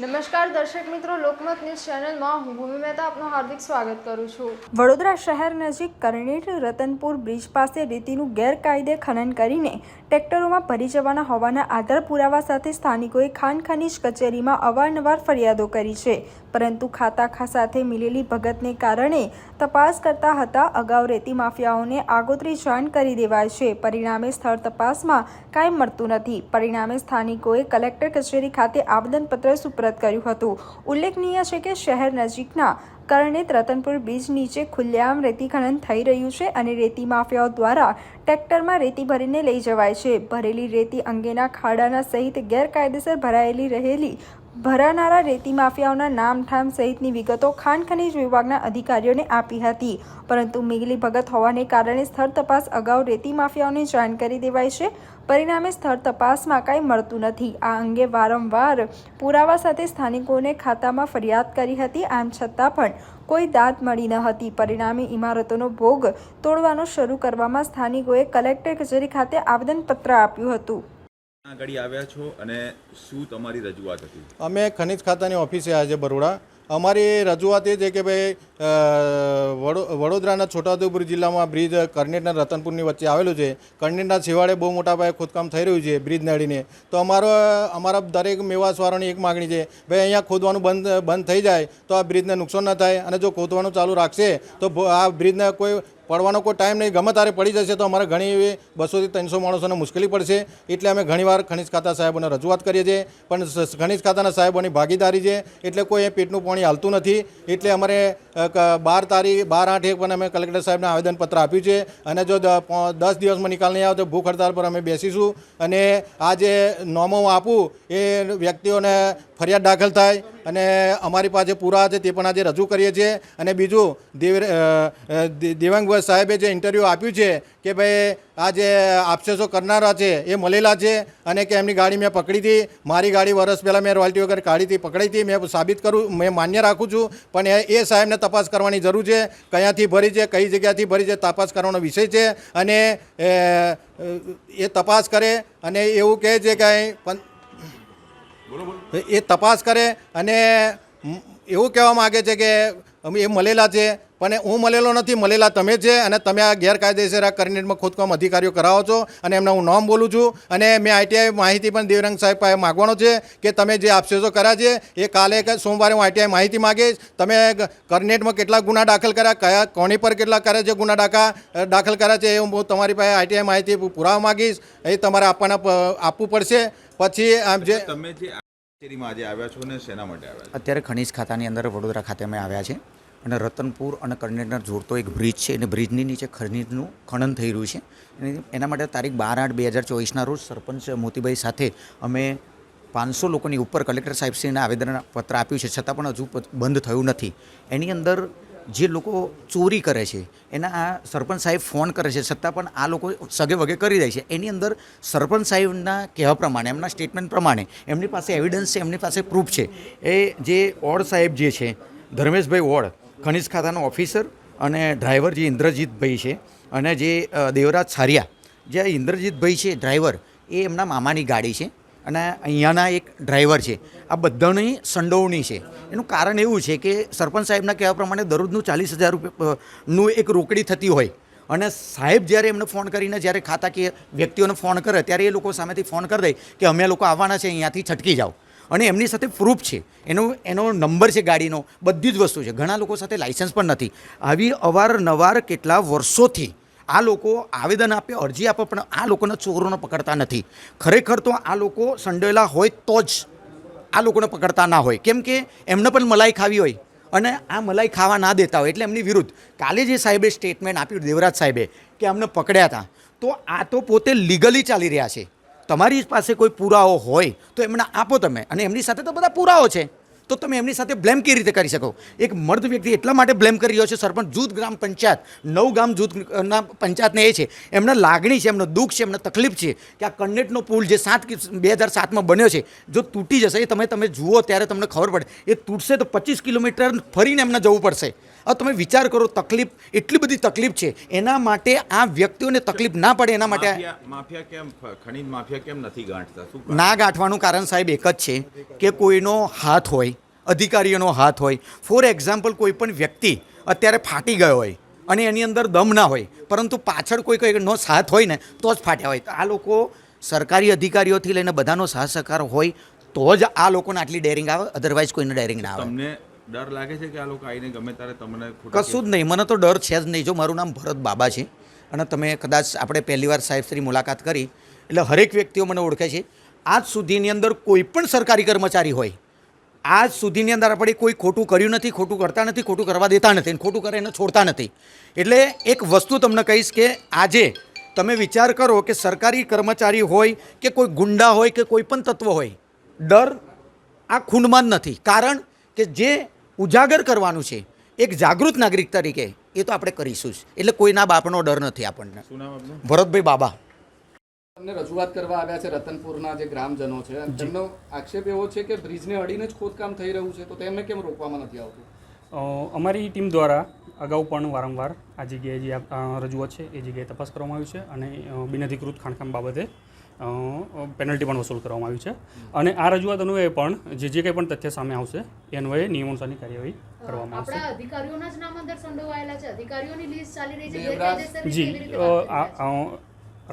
નમસ્કાર દર્શક મિત્રો, લોકમત ન્યૂઝ ચેનલમાં હું ભૂમિ મહેતા આપનું હાર્દિક સ્વાગત કરું છું. વડોદરા શહેર નજીક કરણીટ રતનપુર બ્રિજ પાસે રેતીનું ગેરકાયદે ખનન કરીને ટ્રેક્ટરોમાં ભરી જવાના હોવાના આધાર પુરાવા સાથે સ્થાનિકોએ ખાન ખનીજ કચેરીમાં અવારનવાર ફરિયાદો કરી છે. પરંતુ ખાતા સાથે મિલેલી ભગતને કારણે તપાસ કરતા હતા, અગાઉ રેતી માફિયાઓને આગોતરી જાણ કરી દેવાય છે. પરિણામે સ્થળ તપાસમાં કાંઈ મળતું નથી. પરિણામે સ્થાનિકોએ કલેક્ટર કચેરી ખાતે આવેદનપત્ર સુપ્રત કર્યું હતું. ઉલ્લેખનીય છે કે શહેર નજીકના કારણે રતનપુર બ્રિજ નીચે ખુલ્લેઆમ રેતી ખનન થઈ રહ્યું છે અને રેતી માફિયાઓ દ્વારા ટ્રેક્ટરમાં રેતી ભરીને લઈ જવાય છે. ભરેલી રેતી અંગેના ખાડાના સહિત ગેરકાયદેસર ભરાયેલી રહેલી ભરાનારા રેતી માફિયાઓના નામ ઠામ સહિતની વિગતો ખાણ ખનીજ વિભાગના અધિકારીઓને આપી હતી. પરંતુ મિગલી ભગત હોવાને કારણે સ્થળ તપાસ અગાઉ રેતી માફિયાઓને જાણ કરી દેવાય છે. પરિણામે સ્થળ તપાસમાં કાંઈ મળતું નથી. આ અંગે વારંવાર પુરાવા સાથે સ્થાનિકોને ખાતામાં ફરિયાદ કરી હતી. આમ છતાં પણ કોઈ દાદ મળી ન હતી. પરિણામે ઇમારતોનો ભોગ તોડવાનો શરૂ કરવામાં સ્થાનિકોએ કલેક્ટર કચેરી ખાતે આવેદનપત્ર આપ્યું હતું. આગળ આવ્યા છો અને શું તમારી રજૂઆત હતી? અમે ખનિજ ખાતાની ઓફિસે આજે બરોડા. અમારી રજૂઆત એ છે કે ભાઈ વડોદરાના છોટાઉદેપુર જિલ્લામાં બ્રિજ કરનેટના રતનપુરની વચ્ચે આવેલું છે. કરનેટના છેવાડે બહુ મોટા પાયે ખોદકામ થઈ રહ્યું છે બ્રિજ નડીને તો અમારો, અમારા દરેક મેવાસવારોની એક માગણી છે, ભાઈ, અહીંયા ખોદવાનું બંધ બંધ થઈ જાય તો આ બ્રિજને નુકસાન ન થાય અને જો ખોદવાનું ચાલુ રાખશે તો આ બ્રિજને કોઈ પડવાનો કોઈ ટાઈમ નહીં. ગમે તારે પડી જશે તો અમારે ઘણી એવી બસોથી ત્રણસો માણસોને મુશ્કેલી પડશે. એટલે અમે ઘણીવાર ખનિજ ખાતા સાહેબોને રજૂઆત કરીએ છીએ. પણ ખનિજ ખાતાના સાહેબોની ભાગીદારી છે. એટલે કોઈ એ પેટનું પાણી હાલતું નથી. એટલે અમારે બાર તારીખ, બાર આઠ પણ અમે કલેક્ટર સાહેબને આવેદનપત્ર આપ્યું છે. અને જો દસ દિવસમાં નિકાલ નહીં આવે તો ભૂખ હડતાલ પર અમે બેસીશું. અને આ જે નોમો આપું, એ વ્યક્તિઓને ફરિયાદ દાખલ થાય અને અમારી પાસે પૂરા છે તે પણ આજે રજૂ કરીએ છીએ. અને બીજું દેવ દેવાંગભાઈ સાહેબે જે ઇન્ટરવ્યૂ આપ્યું છે કે ભાઈ આ જે આપશેસો કરનારા છે એ મળેલા છે અને કે એમની ગાડી મેં પકડી હતી. મારી ગાડી વરસ પહેલાં મેં રોયલ્ટી વગર કાઢી હતી પકડી હતી. મેં સાબિત કરું મેં માન્ય રાખું છું. પણ એ સાહેબને તપાસ કરવાની જરૂર છે. કયાંથી ભરી છે કઈ જગ્યાથી ભરી છે તપાસ કરવાનો વિષય છે. અને એ, તપાસ કરે અને એવું કહે છે કે એ તપાસ કરે અને એવું કહેવા માગે છે કે અમે એ મળેલા છે પણ હું મળેલો નથી મળેલા તમે છે અને તમે આ ગેરકાયદેસર આ કરનેટમાં ખોદકામ અધિકારીઓ કરાવો છો અને એમના હું નામ બોલું છું અને મેં આઈટીઆઈ માહિતી પણ દેવરંગ સાહેબ પાસે માગવાનો છે કે તમે જે આપશેસો કર્યા છે એ કાલે કે સોમવારે હું આઈટીઆઈ માહિતી માગીશ. તમે કરનેટમાં કેટલા ગુના દાખલ કર્યા કયા કોની પર કેટલા કર્યા છે ગુના દાખા દાખલ કર્યા છે એ હું તમારી પાસે આઈટીઆઈ માહિતી પુરાવા માગીશ. એ તમારે આપવાના આપવું પડશે. પછી આમ જે તમે જે કચેરીમાં આજે આવ્યા છો ને શેના માટે આવ્યા અત્યારે ખનીજ ખાતાની અંદર વડોદરા ખાતે અમે આવ્યા છે અને રતનપુર અને કરનેટર જોડતો એક બ્રિજ છે. અને બ્રિજની નીચે ખનિજનું ખનન થઈ રહ્યું છે. અને એના માટે તારીખ બાર આઠ બે હજાર ચોવીસના રોજ સરપંચ મોતીભાઈ સાથે અમે પાંચસો લોકોની ઉપર કલેક્ટર સાહેબશ્રીને આવેદન પત્ર આપ્યું છે. છતાં પણ હજુ બંધ થયું નથી. એની અંદર જે લોકો ચોરી કરે છે, એના આ સરપંચ સાહેબ ફોન કરે છે. છતાં પણ આ લોકો સગે વગે કરી દે છે. એની અંદર સરપંચ સાહેબના કહેવા પ્રમાણે, એમના સ્ટેટમેન્ટ પ્રમાણે, એમની પાસે એવિડન્સ છે, એમની પાસે પ્રૂફ છે. એ જે ઓડ સાહેબ જે છે, ધર્મેશભાઈ ઓડ ખનિજ ખાતાનો ઓફિસર અને ડ્રાઈવર જે ઇન્દ્રજીતભાઈ છે અને જે દેવરાજ સારિયા, જે ઇન્દ્રજીતભાઈ છે, ડ્રાઈવર, એ એમના મામાની ગાડી છે અને અહીંયાના એક ડ્રાઈવર છે. આ બધાની સંડોવણી છે. એનું કારણ એવું છે કે સરપંચ સાહેબના કહેવા પ્રમાણે દરરોજનું ચાલીસ હજાર રૂપિયાનું એક રોકડી થતી હોય અને સાહેબ જ્યારે એમને ફોન કરીને જ્યારે ખાતા કે વ્યક્તિઓને ફોન કરે ત્યારે એ લોકો સામેથી ફોન કરી દે કે અમે લોકો આવવાના છે, અહીંયાથી છટકી જાઓ. અને એમની સાથે પ્રૂફ છે. એનો એનો નંબર છે ગાડીનો, બધી જ વસ્તુ છે. ઘણા લોકો સાથે લાઇસન્સ પણ નથી. આવી અવારનવાર કેટલા વર્ષોથી આ લોકો આવેદન આપે, અરજી આપે, પણ આ લોકોના ચોરોને પકડતા નથી. ખરેખર તો આ લોકો સંડોયેલા હોય તો જ આ લોકોને પકડતા ના હોય. કેમ કે એમને પણ મલાઈ ખાવી હોય. અને આ મલાઈ ખાવા ના દેતા હોય, એટલે એમની વિરુદ્ધ. કાલે જે સાહેબે સ્ટેટમેન્ટ આપ્યું, દેવરાજ સાહેબે, કે અમને પકડ્યા હતા, તો આ તો પોતે લીગલી ચાલી રહ્યા છે. તમારી પાસે કોઈ પુરાવો હોય, તો એમને આપો તમે. અને એમની સાથે તો બધા પુરાવો છે. તો તમે એમની સાથે બ્લેમ કેવી રીતે કરી શકો? એક મર્દ વ્યક્તિ એટલા માટે બ્લેમ કરી રહ્યો છે, સરપંચ, જૂથ ગ્રામ પંચાયત. નવ ગામ જૂથના પંચાયતને એ છે. એમના લાગણી છે, એમનો દુઃખ છે, એમને તકલીફ છે કે આ કન્નેટનો પુલ જે સાત બે હજાર સાતમાં બન્યો છે, જો તૂટી જશે, એ તમે તમે જુઓ, ત્યારે તમને ખબર પડે. એ તૂટશે તો પચીસ કિલોમીટર ફરીને એમને જવું પડશે. હવે તમે વિચાર કરો તકલીફ એટલી બધી તકલીફ છે. એના માટે આ વ્યક્તિઓને તકલીફ ના પડે એના માટે માફિયા કેમ ખનીજ માફિયા કેમ નથી ગાંઠતા? ના ગાંઠવાનું કારણ સાહેબ એક જ છે કે કોઈનો હાથ હોય અધિકારીઓનો હાથ હોય. ફોર એક્ઝામ્પલ કોઈ પણ વ્યક્તિ અત્યારે ફાટી ગયો હોય અને એની અંદર દમ ના હોય પરંતુ પાછળ કોઈ કોઈનો સાથ હોય ને તો જ ફાટ્યા હોય. તો આ લોકો સરકારી અધિકારીઓથી લઈને બધાનો સાથ સહકાર હોય તો જ આ લોકોને આટલી ડેરિંગ આવે અધરવાઇઝ કોઈને ડેરિંગ ના આવે. તમને ડર લાગે છે કે આ લોકો આવીને ગમે ત્યારે તમને કશું જ નહીં. મને તો ડર છે જ નહીં. જો મારું નામ ભરત બાબા છે અને તમે કદાચ આપણે પહેલી વાર સાહેબ શ્રી મુલાકાત કરી એટલે હરેક વ્યક્તિઓ મને ઓળખે છે. આજ સુધીની અંદર કોઈ પણ સરકારી કર્મચારી હોય આજ સુધીની અંદર આપણે કોઈ ખોટું કર્યું નથી ખોટું કરતા નથી ખોટું કરવા દેતા નથી અને ખોટું કરે એને છોડતા નથી. એટલે એક વસ્તુ તમને કહીશ કે આજે તમે વિચાર કરો કે સરકારી કર્મચારી હોય કે કોઈ ગુંડા હોય કે કોઈ પણ તત્વ હોય ડર આ ખૂનમાં જ નથી. કારણ કે જે ઉજાગર કરવાનું છે. એક જાગૃત નાગરિક તરીકે એ તો આપણે કરીશું જ. એટલે કોઈના બાપનો ડર નથી આપણને. ભરતભાઈ બાબા. તમને રજૂઆત કરવા આવ્યા છે રતનપુરના જે ગ્રામજનો છે. તેમનો આક્ષેપ એવો છે કે બ્રિજને અડીને જ ખોદકામ થઈ રહ્યું છે. તો તેમને કેમ રોકવામાં નથી આવતું? અમારી ટીમ દ્વારા અગાઉ પણ વારંવાર આ જગ્યાએ જે રજૂઆત છે એ જગ્યાએ તપાસ કરવામાં આવી છે અને બિનઅધિકૃત ખાણકામ બાબતે પેનલ્ટી પણ વસૂલ કરવામાં આવી છે. અને આ રજૂઆત અન્વયે પણ જે જે કંઈ પણ તથ્ય સામે આવશે એ અન્વયે નિયમોનુસારની કાર્યવાહી કરવામાં આવશે. અધિકારીઓના જ નામ અંદર સંડોવાયેલા છે. અધિકારીઓની લિસ્ટ ચાલી રહી છે. દેવરાજ, ગેરકાયદેસર રીતે જી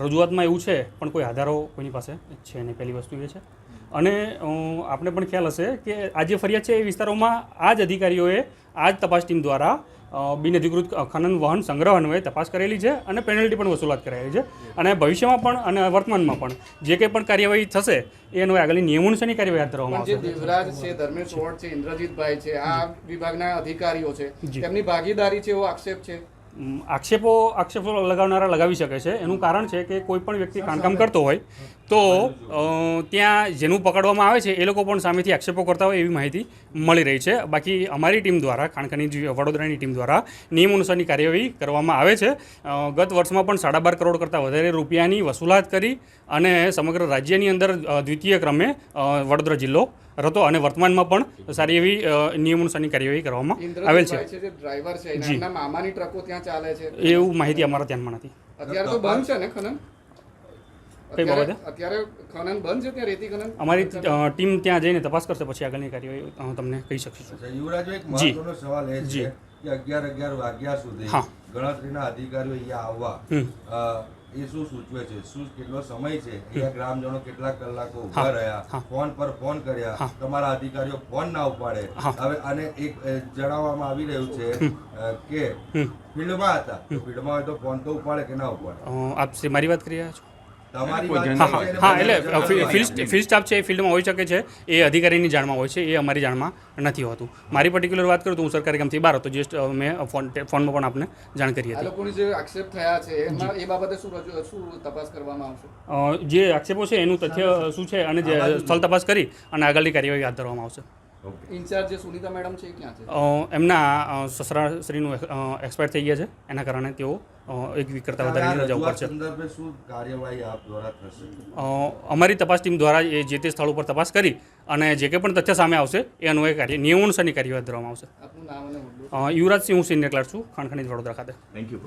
રજૂઆતમાં એવું છે પણ કોઈ આધારો કોઈની પાસે છે નહીં. પહેલી વસ્તુ એ છે. અને આપણે પણ ખ્યાલ હશે કે આ જે ફરિયાદ છે એ વિસ્તારોમાં આ જ અધિકારીઓએ આ જ તપાસ ટીમ દ્વારા બિનઅધિકૃત ખનન વહન સંગ્રહ અન્વયે તપાસ કરેલી છે અને પેનલ્ટી પણ વસૂલાત કરાયેલી છે. અને ભવિષ્યમાં પણ અને વર્તમાનમાં પણ જે કંઈ પણ કાર્યવાહી થશે એ અન્વયે આગળની નિયમોનુસારની કાર્યવાહી હાથ ધરવામાં આવશે. દેવરાજ છે ધર્મેશ રોડ છે ઇન્દ્રજીતભાઈ છે આ વિભાગના અધિકારીઓ છે. તેમની ભાગીદારી છે એવો આક્ષેપ છે? આક્ષેપો આક્ષેપો લગાવનારા લગાવી શકે છે. એનું કારણ છે કે કોઈ પણ વ્યક્તિ ખાણકામ કરતો હોય તો ત્યાં જેનું પકડવામાં આવે છે એ લોકો પણ સામેથી આક્ષેપો કરતા હોય એવી માહિતી મળી રહી છે. બાકી અમારી ટીમ દ્વારા ખાણકાની વડોદરાની ટીમ દ્વારા નિયમ અનુસારની કાર્યવાહી કરવામાં આવે છે. ગત વર્ષમાં પણ સાડા બાર કરોડ કરતાં વધારે રૂપિયાની વસૂલાત કરી અને સમગ્ર રાજ્યની અંદર દ્વિતીય ક્રમે વડોદરા જિલ્લો હતો અને વર્તમાનમાં પણ સારી એવી નિયમ અનુસારની કાર્યવાહી કરવામાં આવેલ છે. ડ્રાઈવર મામાની ટ્રકો ત્યાં ચાલે છે. એવું માહિતી અમારા ધ્યાનમાં નથી. અત્યારે તો બંધ છે ને ખનન? કઈ બાબતે? અત્યારે ખનન બંધ છે ત્યાં રેતી ખનન? અમારી ટીમ ત્યાં જઈને તપાસ કરશે પછી આગળની કાર્યવાહી હું તમને કહી શકીશ યુવરાજ એક મહત્વનો સવાલ એ છે કે અગિયાર અગિયાર વાગ્યા સુધી ગણતરીના અધિકારીઓ અહીંયા આવવા એ શું સૂચવે છે? શું કેટલો સમય છે? અહીંયા ગ્રામજનો કેટલા કલાકો ઊભા રહ્યા? ફોન પર ફોન કર્યા. તમારા અધિકારીઓ ફોન ના ઉપાડે. હવે અને એક જણાવવામાં આવી રહ્યું છે કે ફિલ્ડમાં હતા. ફિલ્ડમાં હોય તો ફોન તો ઉપાડે કે ના ઉપાડે? આપ મારી વાત કરી રહ્યા છો? હા એટલે ફિલ્ડ ફિલ્ડ સ્ટાફ છે એ ફિલ્ડમાં હોઈ શકે છે એ અધિકારીની જાણમાં હોય છે એ અમારી જાણમાં નથી હોતું. મારી પર્ટિક્યુલર વાત કરું તો હું સરકારી કામથી બહાર હતો જસ્ટ મેં ફોન ફોનમાં પણ આપને જાણ કરી હતી. લોકોની જે આક્ષેપ થયા છે એ બાબતે શું શું તપાસ કરવામાં આવશે? જે આક્ષેપો છે એનું તથ્ય શું છે અને જે સ્થળ તપાસ કરી અને આગળની કાર્યવાહી હાથ ધરવામાં આવશે. ઇન્ચાર્જ જે સુનિતા મેડમ છે ક્યાં છે? એમના સસરાશ્રીનું એક્સપાયર થઈ ગયા છે. એના કારણે તેઓ એક વીક કરતાં વધારે રજા ઉપર છે સંદર્ભે શું કાર્યવાહી આપ દ્વારા થશે? અમારી તપાસ ટીમ દ્વારા એ જે તે સ્થળ ઉપર તપાસ કરી અને જે કંઈ પણ તથ્ય સામે આવશે એ અન્વયે કાર્ય નિયમોનુસારની કાર્યવાહી ધરવામાં આવશે. આપનું નામ અને હોદ્દો અ, યુવરાજસિંહ હું સિનિયર ક્લાર્ક છું ખાણખાની વડોદરા ખાતે. Thank you